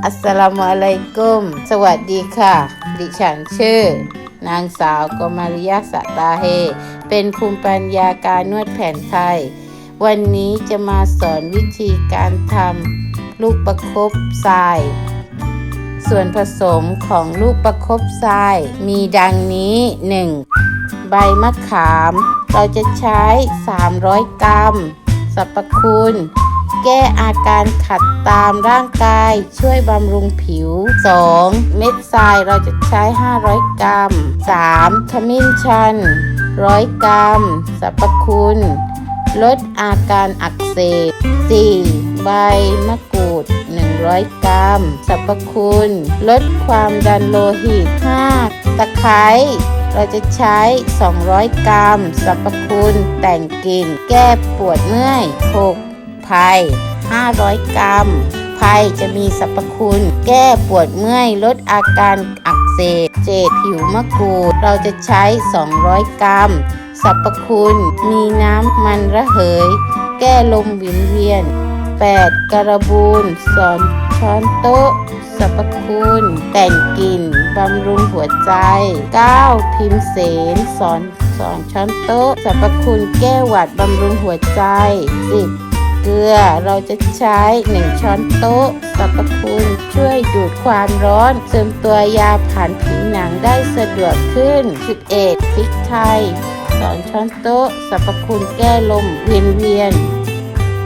อัสสลามุอะลัยกุม สวัสดีค่ะ ดิฉันชื่อ นางสาวกมาริยาสะตาเฮ เป็นภูมิปัญญาการนวดแผนไทย วันนี้จะมาสอนวิธีการทำลูกประคบทราย ส่วนผสมของลูกประคบทราย มีดังนี้ 1. ใบมะขาม เราจะใช้ 300 กรัมสรรพคุณ แก้อาการขัดตามร่างกาย ช่วยบำรุงผิว 2. เม็ดทรายเราจะใช้ 500 กรัม 3. ขมิ้นชัน 100 กรัมสรรพคุณ ลดอาการอักเสบ 4. ใบมะกรูด 100 กรัมสรรพคุณ ลดความดันโลหิต 5. ตะไคร้เราจะใช้ 200 กรัมสรรพคุณ แต่งกลิ่น แก้ปวดเมื่อย 6. ไผ่500 กรัมไผ่จะมีสรรพคุณ แก้ปวดเมื่อย ลดอาการอักเสบ เจดผิวมะกรูด เราจะใช้ 200 กรัม สรรพคุณ มีน้ำมันระเหย แก้ลมวินเวียน 8. กระบูนสอนช้อนโต๊ะสรรพคุณแต่งกลิ่นบำรุงหัวใจ 9. พิมพ์เสนสอนสอนช้อนโต๊ะสรรพคุณแก้หวัดบำรุงหัวใจ 10. เกลือเราจะใช้ 1 ช้อนโต๊ะสรรพคุณช่วยดูดความร้อน เสริมตัวยาผ่านผิวหนังได้สะดวกขึ้น 11. พริกไทยสอนช้อนโต๊ะสรรพคุณแก้ลมเวียนเวียน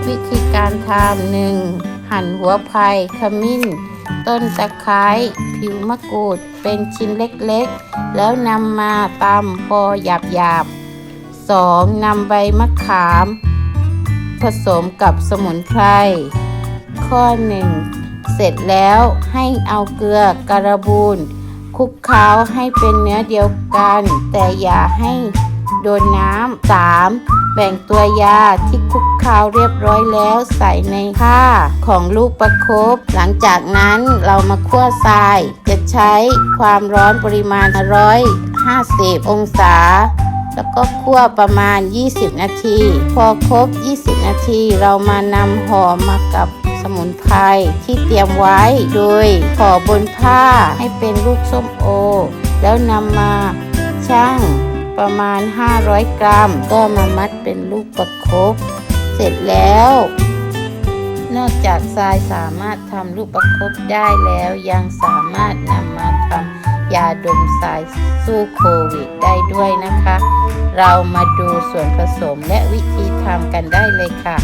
วิธีการทำหนึ่งหั่นหัวไผ่ขมิ้น ต้นตะไคร้ผิวมะกรูดเป็นชิ้นเล็กๆ แล้วนำมาตำพอหยาบๆ 2. นำใบมะขาม สมกับสมุนไพร ข้อ 1 เสร็จแล้วให้เอาเกลือกระบูนคลุกเคล้าให้เป็นเนื้อเดียวกัน แต่อย่าให้โดนน้ำ 3. แบ่งตัวยาที่คลุกเคล้าเรียบร้อยแล้วใส่ในผ้าของลูกประคบหลังจากนั้นเรามาคั่วทราย จะใช้ความร้อนปริมาณ 150 องศา แล้วก็คั่วประมาณ 20 นาที พอครบ 20 นาที เรามานำห่อมากับสมุนไพรที่เตรียมไว้ โดยห่อบนผ้าให้เป็นลูกส้มโอ แล้วนำมาชั่งประมาณ 500 กรัม ก็มามัดเป็นลูกประคบเสร็จแล้ว นอกจากทรายสามารถทำลูกประคบได้แล้วยังสามารถนำมาทำ ยาดมทรายสู้โควิดได้ด้วยนะคะ เรามาดูส่วนผสมและวิธีทำกันได้เลยค่ะ